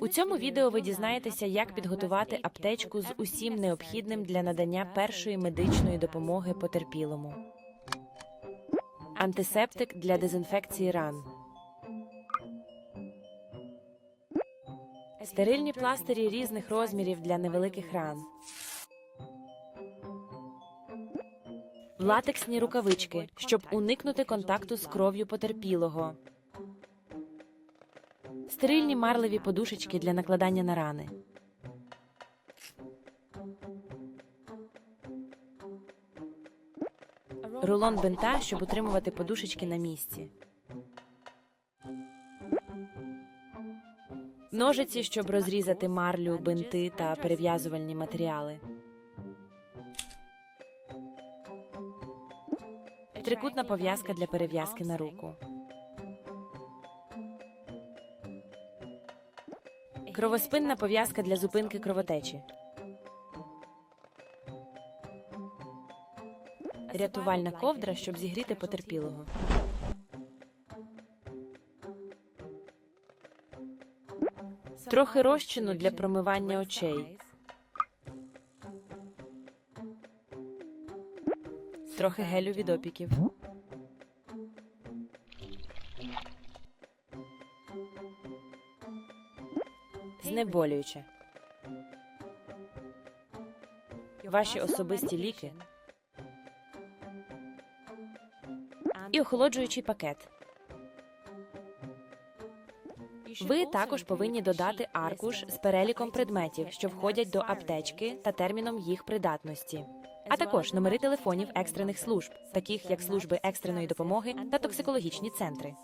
У цьому відео ви дізнаєтеся, як підготувати аптечку з усім необхідним для надання першої медичної допомоги потерпілому. Антисептик для дезінфекції ран. Стерильні пластирі різних розмірів для невеликих ран. Латексні рукавички, щоб уникнути контакту з кров'ю потерпілого. Стерильні марливі подушечки для накладання на рани. Рулон бинта, щоб утримувати подушечки на місці. Ножиці, щоб розрізати марлю, бинти та перев'язувальні матеріали. Трикутна пов'язка для перев'язки на руку. Кровоспинна пов'язка для зупинки кровотечі. Рятувальна ковдра, щоб зігріти потерпілого. Трохи розчину для промивання очей. Трохи гелю від опіків. Знеболююче. Ваші особисті ліки і охолоджуючий пакет. Ви також повинні додати аркуш з переліком предметів, що входять до аптечки та терміном їх придатності, а також номери телефонів екстрених служб, таких як служби екстреної допомоги та токсикологічні центри.